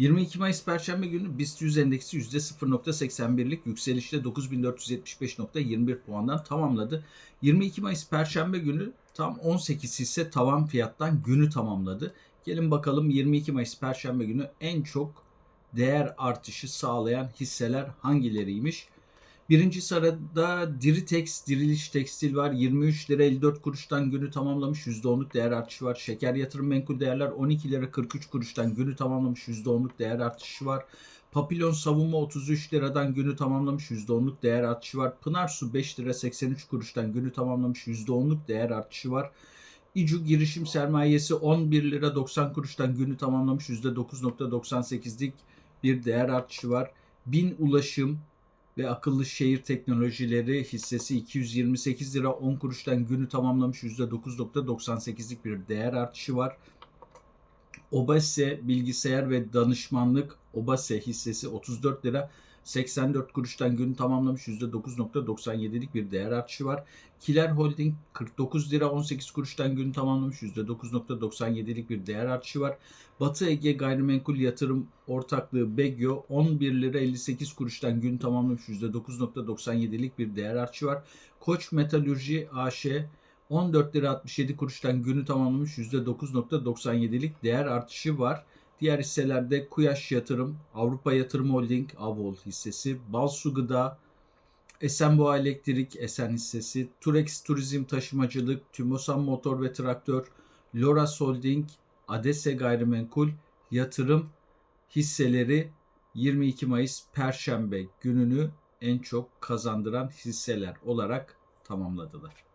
22 Mayıs Perşembe günü BIST 100 endeksi %0.81'lik yükselişle 9475.21 puandan tamamladı. 22 Mayıs Perşembe günü tam 18 hisse tavan fiyattan günü tamamladı. Gelin bakalım 22 Mayıs Perşembe günü en çok değer artışı sağlayan hisseler hangileriymiş? Birinci sırada Diritex, Diriliş Tekstil var. 23 lira 54 kuruştan günü tamamlamış. %10'luk değer artışı var. Şeker Yatırım Menkul Değerler 12 lira 43 kuruştan günü tamamlamış. %10'luk değer artışı var. Papilyon Savunma 33 liradan günü tamamlamış. %10'luk değer artışı var. Pınar Su 5 lira 83 kuruştan günü tamamlamış. %10'luk değer artışı var. İCU girişim sermayesi 11 lira 90 kuruştan günü tamamlamış. %9.98'lik bir değer artışı var. Bin Ulaşım ve akıllı şehir teknolojileri hissesi 228 lira 10 kuruştan günü tamamlamış %9.98'lik bir değer artışı var. Obase bilgisayar ve danışmanlık Obase hissesi 34 lira 84 kuruştan günü tamamlamış %9.97'lik bir değer artışı var. Kiler Holding 49 lira 18 kuruştan günü tamamlamış %9.97'lik bir değer artışı var. Batı Ege Gayrimenkul Yatırım Ortaklığı Begyo 11 lira 58 kuruştan gün tamamlamış %9.97'lik bir değer artışı var. Koç Metalürji AŞ 14 lira 67 kuruştan günü tamamlamış %9.97'lik değer artışı var. Diğer hisselerde Kuyaş Yatırım, Avrupa Yatırım Holding, Avol hissesi, Balsu Gıda, Esenboğa Elektrik, Esen hissesi, Turex Turizm Taşımacılık, Tümosan Motor ve Traktör, Loras Holding, Adese Gayrimenkul, Yatırım hisseleri 22 Mayıs Perşembe gününü en çok kazandıran hisseler olarak tamamladılar.